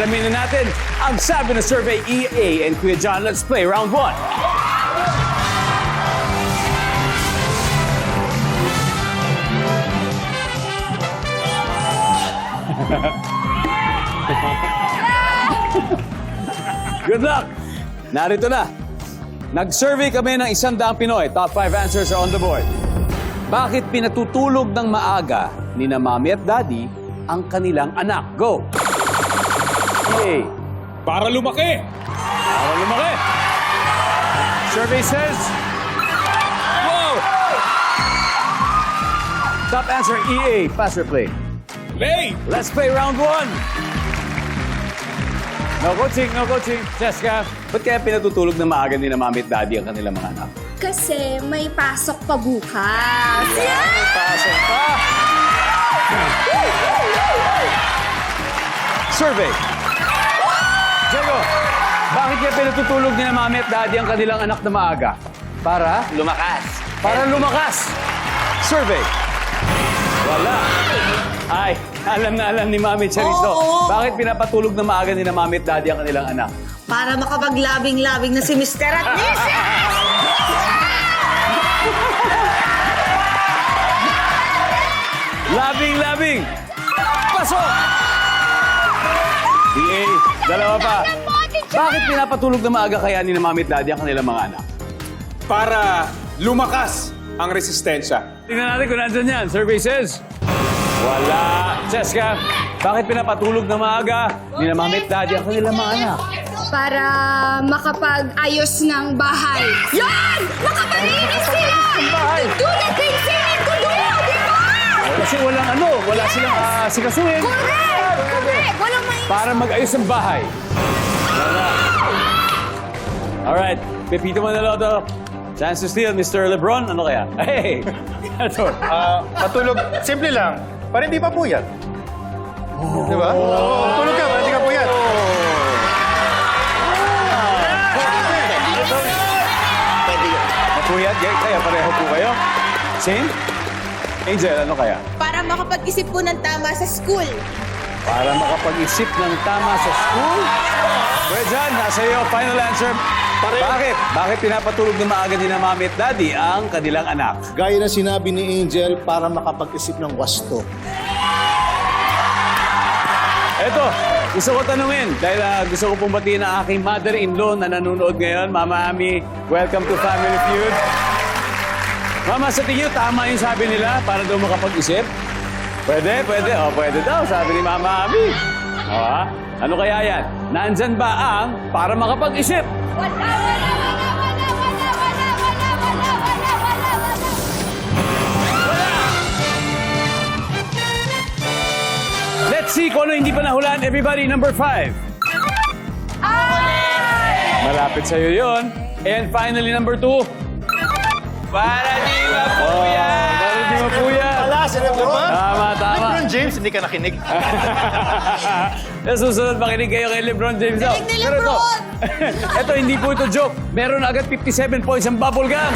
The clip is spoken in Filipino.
alamin na natin ang sabi ng Survey EA and Kuya John. Let's play round one. Good luck! Narito na. Nag-survey kami ng isang daang Pinoy. Top 5 answers are on the board. Bakit pinatutulog ng maaga ni na mami at daddy ang kanilang anak? Go! A. Para lumaki. Para lumaki. Survey says... Whoa! Top answer, EA. Pass or play. Play. Let's play round one. No coaching, no coaching. Jessica, ba't kaya pinatutulog ng maaga ni na mami at daddy ang kanilang mga anak? Kasi may pasok pa bukas. Yeah! Pasok pa! Survey. Diego, bakit kaya pinatutulog ni na mami at daddy ang kanilang anak na maaga? Para? Lumakas. Para lumakas. Survey. Wala. Ay, alam na alam ni Mami Charisto. Oo. Bakit pinapatulog na maaga ni na Mami at Daddy ang kanilang anak? Para makapaglabing-labing na si Mr. at Mrs. Labing, labing! Pasok! DA, dalawa pa. Bakit pinapatulog na maaga kaya ni na Mami at Daddy ang kanilang mga anak? Para lumakas ang resistensya. Tingnan natin kung nandyan yan. Survey says... Wala. Jessica, bakit pinapatulog na maaga ni na Mami at Daddy ang kanilang mga anak? Para makapag-ayos ng bahay. Yan! Makapalinis sila! bahay. Do the things they need to do! Kasi walang ano, wala silang uh, sikasuhin. Correct! Correct! Walang may... Para mag-ayos ng bahay. Wala. Alright, Pepito Manaloto. Chance to steal, Mr. Lebron. Ano kaya? Hey! Ano? Ah, matulog, simple lang. Para hindi pa puyat. Di ba? Tulog ka, para hindi ka puyat. Mapuyat, kaya kaya pareho po kayo. Same? Angel, ano kaya? Para makapag-isip po ng tama sa school. Para makapag-isip ng tama sa school? Kuya John, nasa iyo, final answer. Bakit? Bakit pinapatulog na maaga ni na mami at daddy ang kanilang anak? Gaya na sinabi ni Angel, para makapag-isip ng wasto. Eto, gusto ko tanungin, dahil ah, gusto ko pong batiin ang aking mother-in-law na nanonood ngayon. Mama Ami, welcome to Family Feud. Mama, sa tingin tama yung sabi nila para daw makapag-isip? Pwede, pwede. O, pwede daw, sabi ni Mama Ami. O, ha? Ano kaya yan? Nandyan ba ang para makapag-isip? Wala! Wala! Wala! Wala! Wala! Wala! Wala! Wala! Wala! Wala! Let's see kung ano hindi pa nahulaan. Everybody, number five. Malapit sa'yo yon. And finally, number two. Para di Oh, mapuyat. para di mapuyat. Wala, si Lebron. Tama, tama. Lebron James, hindi ka nakinig. Sa susunod, makinig kayo kay Lebron James. Galing ni Pero ito, Lebron! ito, hindi po ito joke. Meron agad 57 points ang bubble gum.